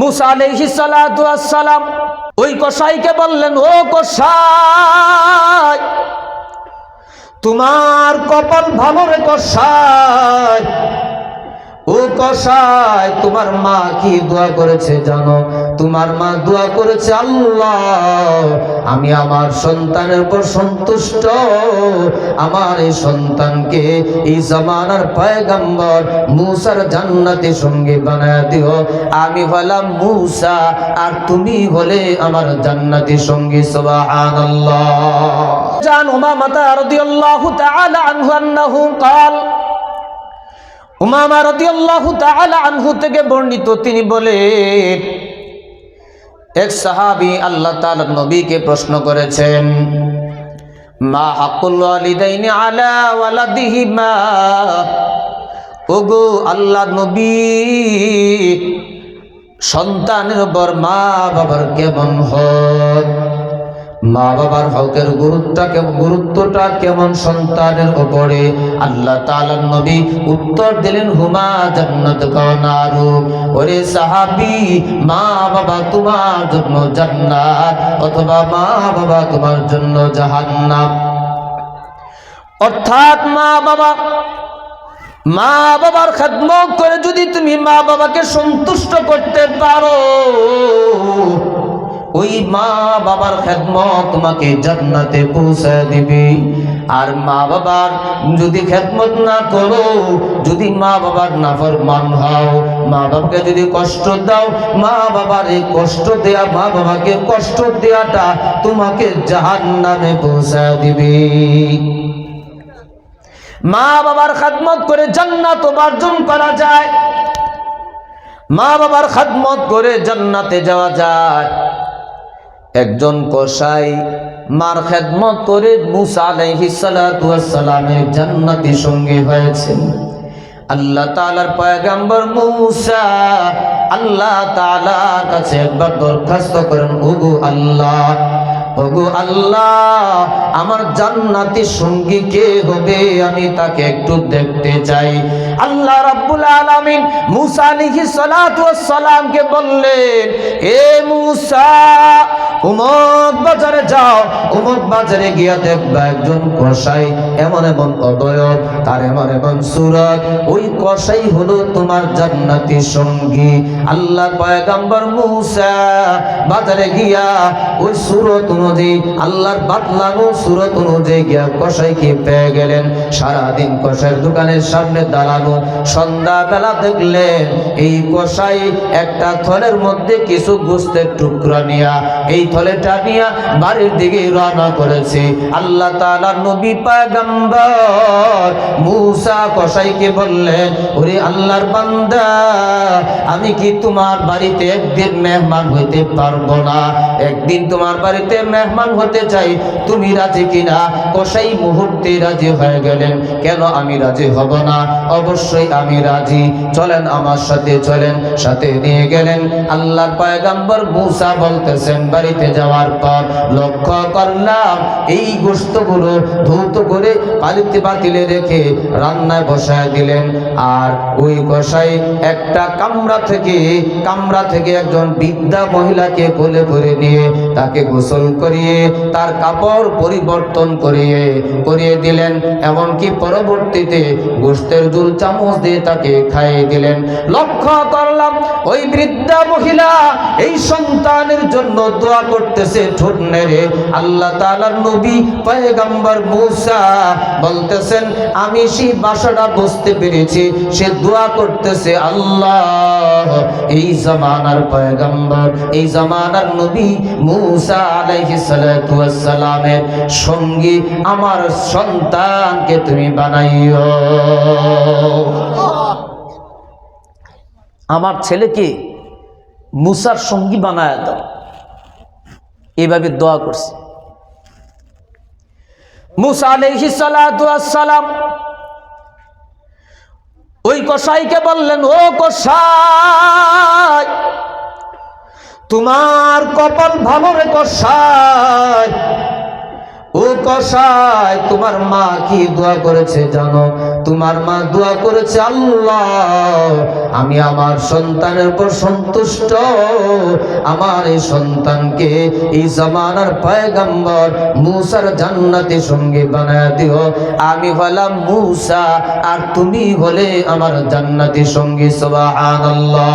মুসা সালাতু সালাম ওই কসাইকে বললেন ও কসাই তোমার কপাল ভালো রে কসাই। ও কসাই তোমার মা কি দোয়া করেছে জানো তোমার মা দোয়া করেছে আল্লাহ আমি আমার সন্তানের উপর সন্তুষ্ট আমার এই সন্তানকে এই জামানার পয়গাম্বর মুসার জান্নাতে সঙ্গে বানায় দিও আমি হলাম মুসা আর তুমি হলে আমার জান্নাতি সঙ্গী সুবহানাল্লাহ জান উমামাতা রাদিয়াল্লাহু তাআলা আনহু আন্নাহু قال উমামা রাদিয়াল্লাহু তাআলা আনহু থেকে বর্ণিত, তিনি বলেন এক সাহাবী আল্লাহ তাআলার নবীকে প্রশ্ন করেছেন, মা হাকুল ওয়ালিদাইনি আলা ওয়ালাদিহিমা ওগো আল্লাহ নবী, সন্তানের উপর মা বাবার কেমন হয়? মা বাবার হকের গুরুত্বটা গুরুত্বটা কেমন সন্তানের উপরে? আল্লাহ তাআলার নবী উত্তর দিলেন, হুমা জান্নাত কানারু ওরে সাহাবী মা বাবা তোমার জন্য জান্নাত অথবা মা বাবা তোমার জন্য জাহান্নাম। অর্থাৎ মা বাবা মা বাবার খেদমত করে যদি তুমি মা বাবাকে সন্তুষ্ট করতে পারো ওই মা বাবার খেদমত তোমাকে জান্নাতে পৌঁছে দিবে। আর মা বাবার যদি খেদমত না করো, যদি মা বাবার নাফরমান হও, মা বাবাকে যদি কষ্ট দাও, মা বাবার এই কষ্ট দেয়া, মা বাবাকে কষ্ট দেয়াটা তোমাকে জাহান্নামে পৌঁছে দিবে। মা বাবার খাদমত করে জান্নাত উপার্জন করা যায়। মা বাবার খাদমত করে জান্নাতে যাওয়া যায়। একজন কসাই মার খেদমত করে মুসা আলাইহিস সালাতু ওয়াস সালামের জান্নাতি সঙ্গী হয়েছেন। আল্লাহ তালার পয়গাম্বর মুসা আল্লাহ তালা কাছে একবার দরখাস্ত করেন, ওগো আল্লাহ ওগো আল্লাহ, আমার জান্নাতি সঙ্গী কে হবে? আমি তাকে একটু দেখতে চাই। আল্লাহ রাব্বুল আলামিন মুসা আলাইহিস সালাতু ওয়াস সালামকে বললেন, এ মুসা উমক বাজারে যাও। উমক বাজারে গিয়া দেখবা একজন কসাই এমন এমন অবয়ব তার এমন এমন সুরত। ওই কসাই হলো তোমার জান্নাতি সঙ্গী। আল্লাহ পয়গাম্বর মুসা বাজারে গিয়া ওই সুরত অনুযায়ী আল্লাহর বাতলানো সুরত অনুযায়ী গিয়া পেয়ে গেলেন। সারাদিন দোকানের সামনে দাঁড়ানো সন্ধ্যা বেলা দেখলেন এই কসাই একটা থলের মধ্যে কিছু গোস্তের টুকরা নিয়া, এই থলেটা নিয়া বাড়ির দিকে রওনা করেছে। আল্লাহ তাআলার নবী পয়গম্বর মুসা কসাইকে বললেন, ওরে আল্লাহর বান্দা, আমি কি তোমার বাড়িতে একদিন মেহমান হইতে পারব না? একদিন তোমার বাড়িতে মেহমান হতে চাই। তুমি রাজি কিনা? কসাই মুহূর্তে রাজি হয়ে গেলেন। কেন আমি রাজি হব না? অবশ্যই আমি রাজি। চলেন আমার সাথে চলেন, সাথে নিয়ে গেলেন। আল্লাহর পয়গাম্বর মুসা বলতেছেন, বাড়িতে যাওয়ার পর লক্ষ্য করলাম, এই গোস্তগুলো ধৌত করে পালিতে বাতিলে রেখে রান্নায় বসায় দিলেন। আর ওই কষাই একটা কামরা থেকে কামরা থেকে একজন বৃদ্ধা মহিলাকে কোলে করে নিয়ে তাকে গোসল করিয়ে, তার কাপড় পরিবর্তন করিয়ে করিয়ে দিলেন। এমনকি পরবর্তীতে গোস্তের জুল চামচ দিয়ে তাকে খাইয়ে দিলেন। লক্ষ্য করলাম, ওই বৃদ্ধা মহিলা এই সন্তানের জন্য দোয়া করতেছে, ঠোঁট নেড়ে। আল্লাহ তাআলার নবী পয়গম্বর মুসা বলতেছেন, আমি সেই বাসাটা বুঝতে পেরেছি, সে দোয়া করতেছে আল্লাহ। এই জামানার পয়গম্বর, এই জামানার নবী মুসা আলাইহিস সালাতু ওয়াস সালামের সঙ্গী আমার সন্তানকে তুমি বানাইও। আমার ছেলেকে মুসার সঙ্গী বানায় দাও। এভাবে দোয়া করছে। মুসা ওয়াস সালাম ওই কসাইকে বললেন, ও কসাই তোমার কপাল ভালো রে কসাই ও কসাই তোমার মা কি দোয়া করেছে জানো? তোমার মা দোয়া করেছে, আল্লাহ, আমি আমার সন্তানের উপর সন্তুষ্ট। আমার এই সন্তানকে এই জামানার পয়গম্বর মুসার জান্নাতে সঙ্গে বানায় দিও। আমি হলাম মুসা, আর তুমি হলে আমার জান্নাতি সঙ্গী, সুবহানাল্লাহ।